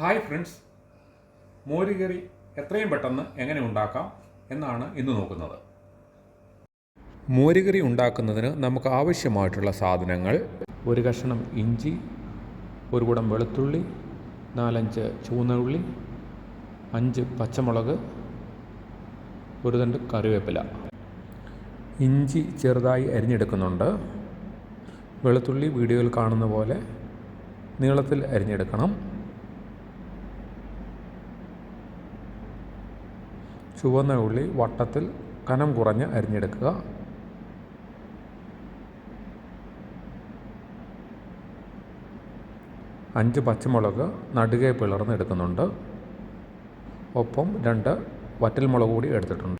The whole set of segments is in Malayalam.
Hi friends. മോരുകറി എത്രയും പെട്ടെന്ന് എങ്ങനെ ഉണ്ടാക്കാം എന്നാണ് ഇന്ന് നോക്കുന്നത്. മോരുകറി ഉണ്ടാക്കുന്നതിന് നമുക്ക് ആവശ്യമായിട്ടുള്ള സാധനങ്ങൾ ഒരു കഷ്ണം ഇഞ്ചി ഒരു കുടം വെളുത്തുള്ളി നാലഞ്ച് ചൂന്നുള്ളി അഞ്ച് പച്ചമുളക് ഒരു തണ്ട് കറിവേപ്പില. ഇഞ്ചി ചെറുതായി അരിഞ്ഞെടുക്കുന്നുണ്ട്. വെളുത്തുള്ളി വീഡിയോയിൽ കാണുന്ന പോലെ നീളത്തിൽ അരിഞ്ഞെടുക്കണം. ചുവന്ന ഉള്ളി വട്ടത്തിൽ കനം കുറഞ്ഞ് അരിഞ്ഞെടുക്കുക. അഞ്ച് പച്ചമുളക് നടുകെ പിളർന്ന് എടുക്കുന്നുണ്ട്. ഒപ്പം രണ്ട് വറ്റൽമുളക് കൂടി എടുത്തിട്ടുണ്ട്.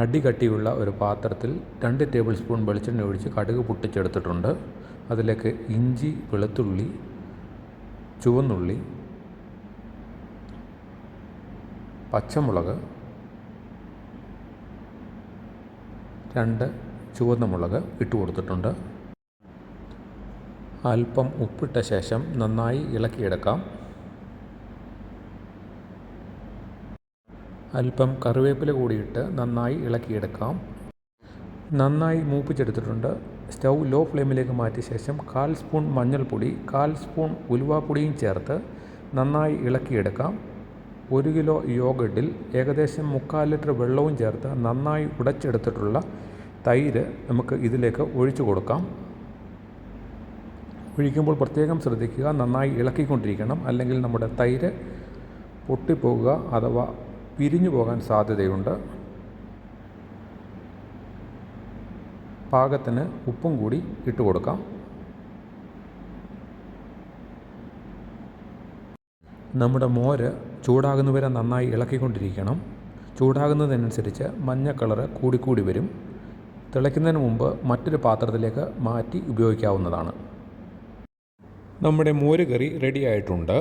അടി കട്ടിയുള്ള ഒരു പാത്രത്തിൽ രണ്ട് ടേബിൾ സ്പൂൺ വെളിച്ചെണ്ണ ഒഴിച്ച് കടുക് പൊട്ടിച്ചെടുത്തിട്ടുണ്ട്. അതിലേക്ക് ഇഞ്ചി വെളുത്തുള്ളി ചുവന്നുള്ളി പച്ചമുളക് രണ്ട് ചുവന്ന മുളക് ഇട്ട് കൊടുത്തിട്ടുണ്ട്. അല്പം ഉപ്പിട്ട ശേഷം നന്നായി ഇളക്കിയെടുക്കാം. അല്പം കറിവേപ്പില കൂടിയിട്ട് നന്നായി ഇളക്കിയെടുക്കാം. നന്നായി മൂപ്പിച്ചെടുത്തിട്ടുണ്ട്. സ്റ്റൗ ലോ ഫ്ലെയിമിലേക്ക് മാറ്റിയ ശേഷം കാൽ സ്പൂൺ മഞ്ഞൾപ്പൊടി കാൽ സ്പൂൺ ഉലുവാപ്പൊടിയും ചേർത്ത് നന്നായി ഇളക്കിയെടുക്കാം. ഒരു കിലോ യോഗട്ടിൽ ഏകദേശം മുക്കാൽ ലിറ്റർ വെള്ളവും ചേർത്ത് നന്നായി ഉടച്ചെടുത്തിട്ടുള്ള തൈര് നമുക്ക് ഇതിലേക്ക് ഒഴിച്ചു കൊടുക്കാം. ഒഴിക്കുമ്പോൾ പ്രത്യേകം ശ്രദ്ധിക്കുക നന്നായി ഇളക്കിക്കൊണ്ടിരിക്കണം. അല്ലെങ്കിൽ നമ്മുടെ തൈര് പൊട്ടിപ്പോകുക അഥവാ പിരിഞ്ഞു പോകാൻ സാധ്യതയുണ്ട്. പാകത്തിന് ഉപ്പും കൂടി ഇട്ട് കൊടുക്കാം. നമ്മുടെ മോര് ചൂടാകുന്നവരെ നന്നായി ഇളക്കിക്കൊണ്ടിരിക്കണം. ചൂടാകുന്നതിനനുസരിച്ച് മഞ്ഞ കളറ് കൂടിക്കൂടി വരും. തിളയ്ക്കുന്നതിന് മുമ്പ് മറ്റൊരു പാത്രത്തിലേക്ക് മാറ്റി ഉപയോഗിക്കാവുന്നതാണ്. നമ്മുടെ മോര് കറി റെഡി ആയിട്ടുണ്ട്.